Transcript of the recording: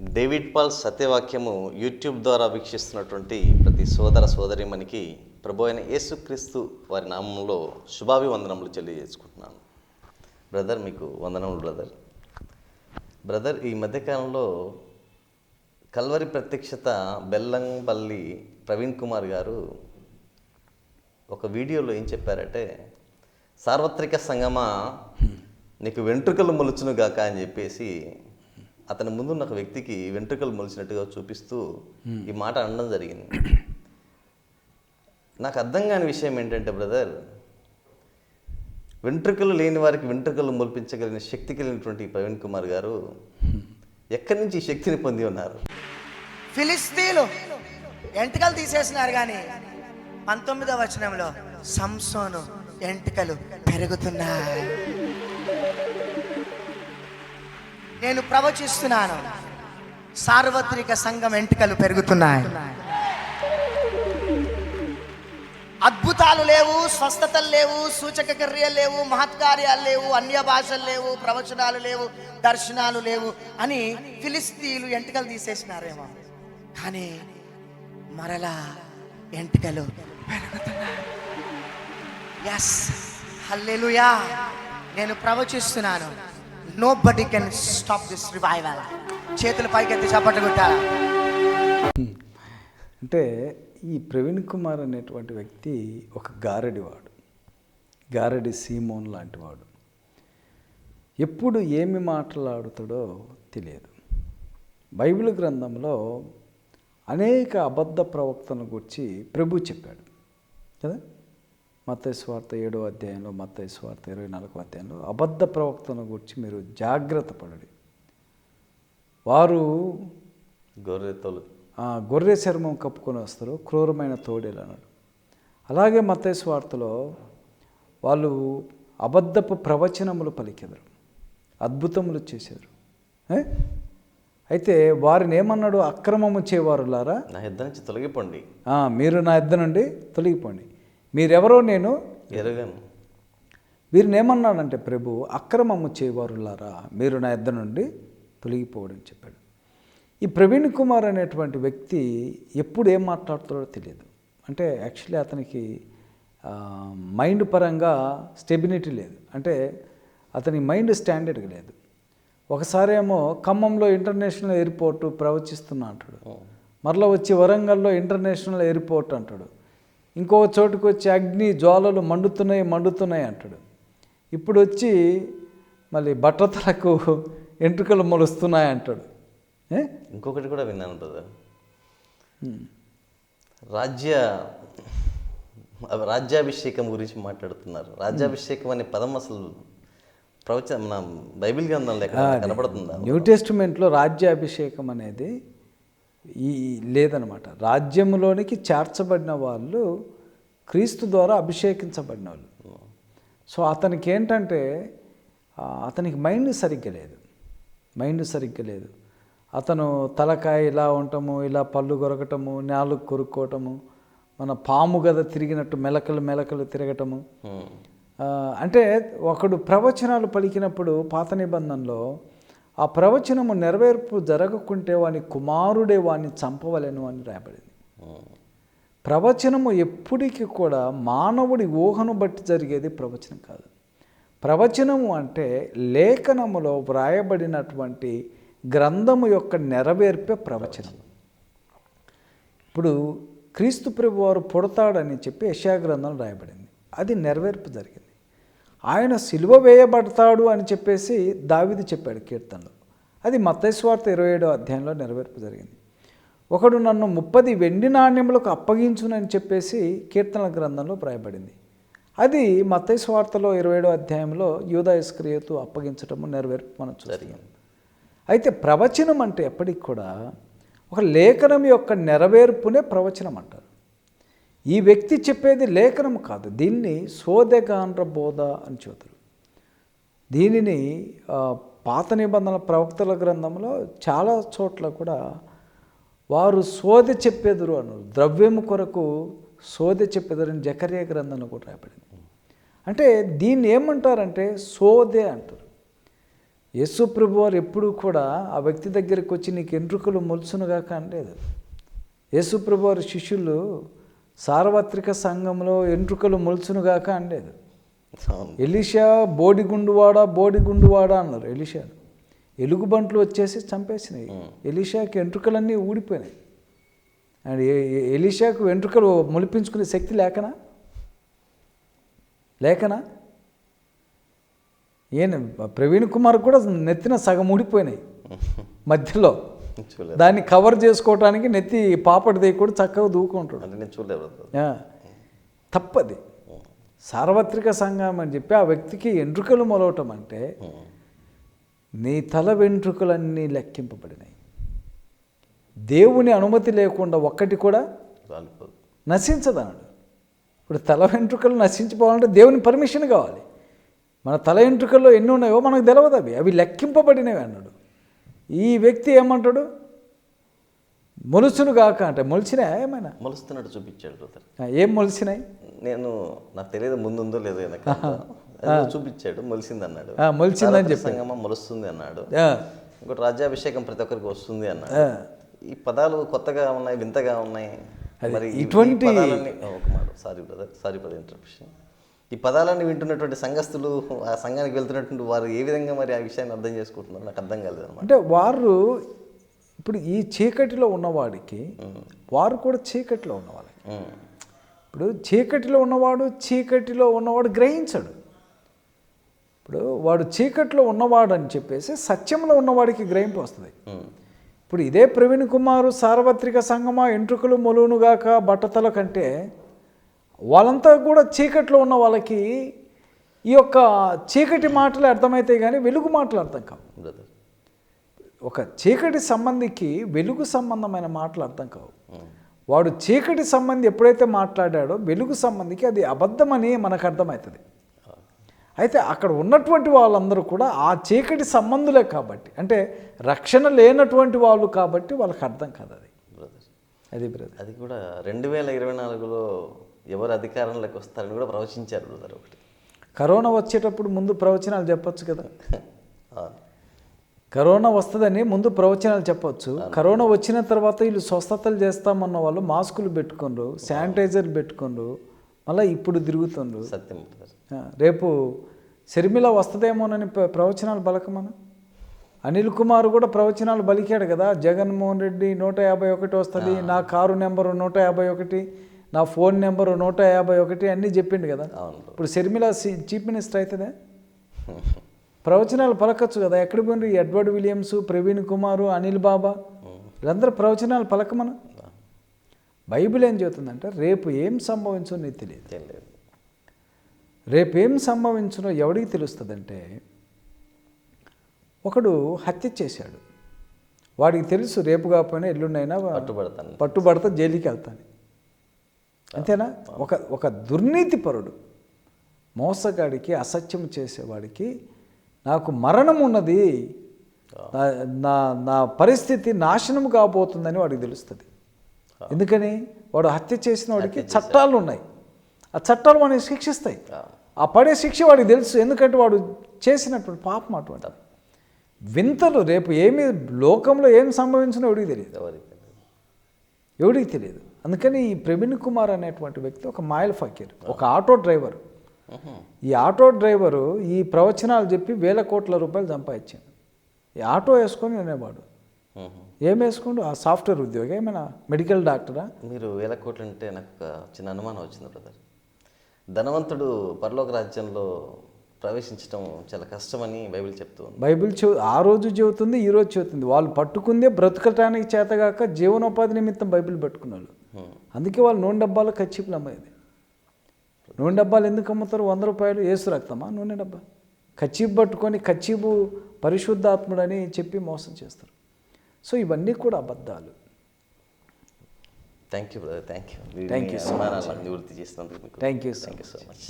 David Paul సత్యవాక్యము YouTube ద్వారా వీక్షిస్తున్నటువంటి ప్రతి సోదర సోదరిమణికి ప్రభు అయిన యేసుక్రీస్తు వారి నామంలో శుభాభివందనములు తెలియజేసుకుంటున్నాను. బ్రదర్ మీకు వందనములు బ్రదర్. బ్రదర్ ఈ మధ్యకాలంలో కల్వరి ప్రత్యక్షత బెల్లంపల్లి ప్రవీణ్ కుమార్ గారు ఒక వీడియోలో ఏం చెప్పారంటే సార్వత్రిక సంగమ నీకు వెంట్రుకలు మొలుచును గాక అని చెప్పేసి అతని ముందున్న ఒక వ్యక్తికి వెంట్రుకలు మొలిచినట్టుగా చూపిస్తూ ఈ మాట అనడం జరిగింది. నాకు అర్థం కాని విషయం ఏంటంటే బ్రదర్ వెంట్రుకలు లేని వారికి వెంట్రుకలు మొలిపించగలిగిన శక్తి కలిగినటువంటి ప్రవీణ్ కుమార్ గారు ఎక్కడి నుంచి ఈ శక్తిని పొంది ఉన్నారు? ఫిలిస్తీన్లు ఎంటకలు తీసేసినారు కానీ పంతొమ్మిదవ వచనంలో సంసోను ఎంటకలు పెరుగుతున్నాయి. నేను ప్రవచిస్తున్నాను. సార్వత్రిక సంఘం ఎంటికలు పెరుగుతున్నాయి. అద్భుతాలు లేవు స్వస్థతలు లేవు సూచక క్రియలు లేవు మహత్కార్యాలు లేవు అన్య భాషలు లేవు ప్రవచనాలు లేవు దర్శనాలు లేవు అని ఫిలిస్తీన్లు ఎంటికలు తీసేసినారేమో. కానీ మరలా ఎంటికలు పెరుగుతున్నాయి. ఎస్ హల్లెలుయా నేను ప్రవచిస్తున్నాను. Nobody can stop this revival చేతులు పైకెత్తి చప్పట్లు కొట్టాలా? అంటే ఈ ప్రవీణ్ కుమార్ అనేటువంటి వ్యక్తి ఒక గారడివాడు గారడి సీమోన్ లాంటి వాడు. ఎప్పుడు ఏమి మాట్లాడుతాడో తెలియదు. బైబిల్ గ్రంథంలో అనేక అబద్ధ ప్రవక్తను గురించి ప్రభు చెప్పాడు. కదా? మత్తయి స్వార్థ ఏడో అధ్యాయంలో మత్తయి స్వార్థ ఇరవై నాలుగో అధ్యాయంలో అబద్ధ ప్రవక్తను గురించి మీరు జాగ్రత్త పడండి. వారు గొర్రె తోలు ఆ, గొర్రె చర్మం కప్పుకొని వస్తారు క్రూరమైన తోడేలు అన్నాడు. అలాగే మత్తయి స్వార్థలో వాళ్ళు అబద్ధపు ప్రవచనములు పలికెదరు అద్భుతములు చేశారు? అయితే వారిని ఏమన్నాడు? అక్రమము చేయవారులారా నా యుద్ధ నుంచి తొలగిపోండి. మీరు నా ఇద్దరు నుండి తొలగిపోండి. మీరెవరో నేను? ఎరగను. వీరిని ఏమన్నాడంటే ప్రభు అక్రమము చేయవారులారా మీరు నా ఇద్దరు నుండి తొలగిపోవడం చెప్పాడు. ఈ ప్రవీణ్ కుమార్ అనేటువంటి వ్యక్తి ఎప్పుడు ఏం మాట్లాడుతాడో తెలియదు. అంటే యాక్చువల్లీ అతనికి మైండ్ పరంగా స్టెబిలిటీ లేదు. అంటే అతని మైండ్ స్టాండర్డ్గా లేదు. ఒకసారి ఏమో ఖమ్మంలో ఇంటర్నేషనల్ ఎయిర్పోర్ట్ ప్రవచిస్తున్నా అంటాడు. మరలా వచ్చి వరంగల్లో ఇంటర్నేషనల్ ఎయిర్పోర్ట్ అంటాడు. ఇంకో చోటుకు వచ్చి అగ్ని జ్వాలలు మండుతున్నాయి మండుతున్నాయి అంటాడు. ఇప్పుడు వచ్చి మళ్ళీ బట్టతలకు ఎంట్రుకలు మొలుస్తున్నాయి అంటాడు. ఏ? ఇంకొకటి కూడా విన్నాను బ్రదర్. రాజ్య రాజ్యాభిషేకం గురించి మాట్లాడుతున్నారు. రాజ్యాభిషేకం అనే పదం అసలు ప్రవచన మన బైబిల్ గ్రంథంలో ఎక్కడ కనపడుతుందా? న్యూ టెస్టిమెంట్లో రాజ్యాభిషేకం అనేది ఈ లేదనమాట. రాజ్యంలోనికి చేర్చబడిన వాళ్ళు క్రీస్తు ద్వారా అభిషేకించబడిన వాళ్ళు సో అతనికి ఏంటంటే అతనికి మైండ్ సరిగ్గా లేదు. మైండ్ సరిగ్గా లేదు. అతను తలకాయ ఇలా ఉండటము ఇలా పళ్ళు కొరకటము నాలుగు కొరుక్కోవటము మన పాము గద తిరిగినట్టు మెలకలు మెలకలు తిరగటము. అంటే ఒకడు ప్రవచనాలు పలికినప్పుడు పాత నిబంధనలో ఆ ప్రవచనము నెరవేర్పు జరగకుంటే వాని కుమారుడే వాని చంపవలెను అని రాయబడింది. ప్రవచనము ఎప్పటికీ కూడా మానవుడి ఊహను బట్టి జరిగేది ప్రవచనం కాదు. ప్రవచనము అంటే లేఖనములో వ్రాయబడినటువంటి గ్రంథము యొక్క నెరవేర్పే ప్రవచనం ఇప్పుడు క్రీస్తు ప్రభు వారు పుడతాడని చెప్పి యశా గ్రంథం రాయబడింది. అది నెరవేర్పు జరిగింది. ఆయన సిలువ వేయబడతాడు అని చెప్పేసి దావిది చెప్పాడు కీర్తనలో. అది మత్తైస్వార్త ఇరవై ఏడో అధ్యాయంలో నెరవేర్పు జరిగింది. ఒకడు నన్ను ముప్పది వెండి నాణ్యములకు అప్పగించునని చెప్పేసి కీర్తనల గ్రంథంలో వ్రాయబడింది. అది స్వార్థలో ఇరవై ఏడో అధ్యాయంలో యూదా ఇస్క్రియతు అప్పగించటము నెరవేర్పు మనం చూస్తాం అయితే ప్రవచనం అంటే ఎప్పటికి కూడా ఒక లేఖనం యొక్క నెరవేర్పునే ప్రవచనం అంటారు ఈ వ్యక్తి చెప్పేది లేఖనం కాదు. దీన్ని సోదెగాండ్ర బోధ అని చెబుతారు. దీనిని పాత నిబంధనల ప్రవక్తల గ్రంథంలో చాలా చోట్ల కూడా వారు సోదె చెప్పెదురు అన్నారు ద్రవ్యము కొరకు సోదె చెప్పెదరు అని జకర్య గ్రంథంలో కూడా రాయబడింది. అంటే దీన్ని ఏమంటారంటే సోదే అంటారు. యేసు ప్రభు వారు ఎప్పుడూ కూడా ఆ వ్యక్తి దగ్గరికి వచ్చి నీకు ఎంట్రుకలు మొలుచునుగాక అనలేదు. యేసు ప్రభు వారి శిష్యులు సార్వత్రిక సంఘంలో ఎంట్రుకలు మొలుచునుగాక అనలేదు. అవును. ఎలిషా బోడిగుండువాడా బోడిగుండువాడా అన్నారు ఎలిషా. ఎలుగుబంట్లు వచ్చేసి చంపేసినాయి. ఎలిషాకి వెంట్రుకలన్నీ ఊడిపోయినాయి. అండ్ ఎలిషాకు వెంట్రుకలు మొలిపించుకునే శక్తి లేకనా? లేకనా? ఈయన ప్రవీణ్ కుమార్ కూడా నెత్తిన సగం ఊడిపోయినాయి మధ్యలో. దాన్ని కవర్ చేసుకోవడానికి నెత్తి పాపడి దేయి కూడా చక్కగా దూకుంటాడు. అంటే నేను చూడలేదు తప్పది. సార్వత్రిక సంఘం అని చెప్పి ఆ వ్యక్తికి ఎంట్రుకలు మొలవటం అంటే నీ తల వెంట్రుకలన్నీ లెక్కింపబడినాయి. దేవుని అనుమతి లేకుండా ఒక్కటి కూడా నశించదన్నాడు. ఇప్పుడు తల వెంట్రుకలు నశించిపోవాలంటే దేవుని పర్మిషన్ కావాలి. మన తల వెంట్రుకల్లో ఎన్ని ఉన్నాయో మనకు తెలియదు అవి. అవి లెక్కింపబడినవి అన్నాడు. ఈ వ్యక్తి ఏమంటాడు? మొలుసును కాక అంటే మొలిచినాయా ఏమైనా? మొలుస్తున్నట్టు చూపించాడు బ్రదర్. ఏం మొలిచినాయి? నేను నాకు తెలియదు ముందుందో లేదో వెనక చూపించాడు మొలిసింది అన్నాడు సార్వత్రిక సంగమం మొలుస్తుంది అన్నాడు. ఇంకోటి రాజ్యాభిషేకం ప్రతి ఒక్కరికి వస్తుంది అన్నాడు. ఈ పదాలు కొత్తగా ఉన్నాయి వింతగా ఉన్నాయి. మరి ఇటువంటి- sorry brother sorry for interruption ఈ పదాలన్నీ వింటున్నటువంటి సంఘస్థులు ఆ సంఘానికి వెళ్తున్నటువంటి వారు ఏ విధంగా మరి ఆ విషయాన్ని అర్థం చేసుకుంటున్నారు నాకు అర్థం కాలేదు అనమాట అంటే వారు ఇప్పుడు ఈ చీకటిలో ఉన్నవాడికి వారు కూడా చీకటిలో ఉన్నవాళ్ళకి. ఇప్పుడు చీకటిలో ఉన్నవాడు చీకటిలో ఉన్నవాడు గ్రహించడు. ఇప్పుడు వాడు చీకటిలో ఉన్నవాడు అని చెప్పేసి సత్యంలో ఉన్నవాడికి గ్రహింపు వస్తుంది. ఇప్పుడు ఇదే ప్రవీణ్ కుమారు సార్వత్రిక సంగమా ఎంట్రుకలు మొలునుగాక బట్టతల కంటే వాళ్ళంతా కూడా చీకట్లో ఉన్న వాళ్ళకి ఈ యొక్క చీకటి మాటలు అర్థమవుతాయి కానీ వెలుగు మాటలు అర్థం కావు. బ్రదర్ ఒక చీకటి సంబంధికి వెలుగు సంబంధమైన మాటలు అర్థం కావు. వాడు చీకటి సంబంధి ఎప్పుడైతే మాట్లాడాడో వెలుగు సంబంధికి అది అబద్ధమని మనకు అర్థమవుతుంది అయితే అక్కడ ఉన్నటువంటి వాళ్ళందరూ కూడా ఆ చీకటి సంబంధులే కాబట్టి అంటే రక్షణ లేనటువంటి వాళ్ళు కాబట్టి వాళ్ళకి అర్థం కాదు అది. అది బ్రదర్. అది కూడా రెండు వేల ఇరవై నాలుగులో ఎవరు అధికారంలోకి వస్తారని కూడా ప్రవచించారు బ్రదర్ ఒకటి. కరోనా వచ్చేటప్పుడు ముందు ప్రవచనాలు చెప్పొచ్చు కదా? కరోనా వస్తుందని ముందు ప్రవచనాలు చెప్పొచ్చు. కరోనా వచ్చిన తర్వాత వీళ్ళు స్వస్థతలు చేస్తామన్న వాళ్ళు మాస్కులు పెట్టుకుండ్రు శానిటైజర్ పెట్టుకుండ్రు మళ్ళీ ఇప్పుడు తిరుగుతుండ్రు. సత్యం రేపు షర్మిల వస్తుందేమోనని ప్ర- ప్రవచనాలు బలకమను అనిల్ కుమార్ కూడా ప్రవచనాలు బలికాడు కదా జగన్మోహన్ రెడ్డి నూట యాభై ఒకటి వస్తుంది నా కారు నెంబరు నూట యాభై ఒకటి నా ఫోన్ నెంబరు నూట యాభై ఒకటి అన్నీ చెప్పిండు కదా. ఇప్పుడు షర్మిల చీఫ్ మినిస్టర్ అవుతుందా ప్రవచనాలు పలకచ్చు కదా. ఎక్కడ పోయినారు? Edward Williams Praveen Kumar Anil Baba. వీళ్ళందరూ ప్రవచనాలు పలకమను? బైబిల్ ఏం చెబుతుందంటే రేపు ఏం సంభవించో నీకు తెలియదు. తెలియదు. రేపు ఏం సంభవించునో ఎవడికి తెలుస్తుందంటే ఒకడు హత్య చేశాడు. వాడికి తెలుసు రేపు కాకపోయినా ఎల్లుండైనా పట్టుబడతాను. పట్టుబడతా జైలుకి వెళ్తాను అంతేనా? ఒక ఒక దుర్నీతి పరుడు మోసగాడికి అసత్యం చేసేవాడికి నాకు మరణం ఉన్నది. నా- నా పరిస్థితి నాశనం కాబోతుందని వాడికి తెలుస్తుంది. ఎందుకని? వాడు హత్య చేసిన వాడికి చట్టాలు ఉన్నాయి ఆ చట్టాలు వాడిని శిక్షిస్తాయి. ఆ. పడే శిక్ష వాడికి తెలుసు. ఎందుకంటే వాడు చేసినటువంటి పాపం అటువంటి వింతలు రేపు ఏమి లోకంలో ఏం సంభవించినో ఎవడికి తెలియదు. ఎవడికి తెలియదు. అందుకని ఈ ప్రవీణ్ కుమార్ అనేటువంటి వ్యక్తి ఒక మాయల్ ఫకీర్ ఒక ఆటో డ్రైవర్. ఈ ఆటో డ్రైవరు ఈ ప్రవచనాలు చెప్పి వేల కోట్ల రూపాయలు సంపాదించాడు. ఈ ఆటో వేసుకొని అనేవాడు. ఏం వేసుకోండు? ఆ సాఫ్ట్వేర్ ఉద్యోగి ఏమైనా మెడికల్ డాక్టరా? మీరు వేల కోట్లు అంటే నాకు చిన్న అనుమానం వచ్చింది బ్రదర్. ధనవంతుడు పరలోక రాజ్యంలో ప్రవేశించడం చాలా కష్టమని బైబిల్ చెప్తూ ఉంది. బైబిల్ చెబు ఆ రోజు చెబుతుంది ఈ రోజు చెబుతుంది. వాళ్ళు పట్టుకుందే బ్రతకటానికి చేతగాక జీవనోపాధి నిమిత్తం బైబిల్ పట్టుకున్నారు. అందుకే వాళ్ళు నూనె డబ్బాలు కచ్చిపులు అమ్మేది నూనె డబ్బాలు ఎందుకు అమ్ముతారు? వంద రూపాయలు ఏసు రక్తమా? నూనె డబ్బా. కచ్చీపు పట్టుకొని కచ్చీపు పరిశుద్ధాత్ముడని చెప్పి మోసం చేస్తారు. సో ఇవన్నీ కూడా అబద్ధాలు. Thank you brother thank you నివృత్తి చేసినందుకు మీకు Thank you so thank you so much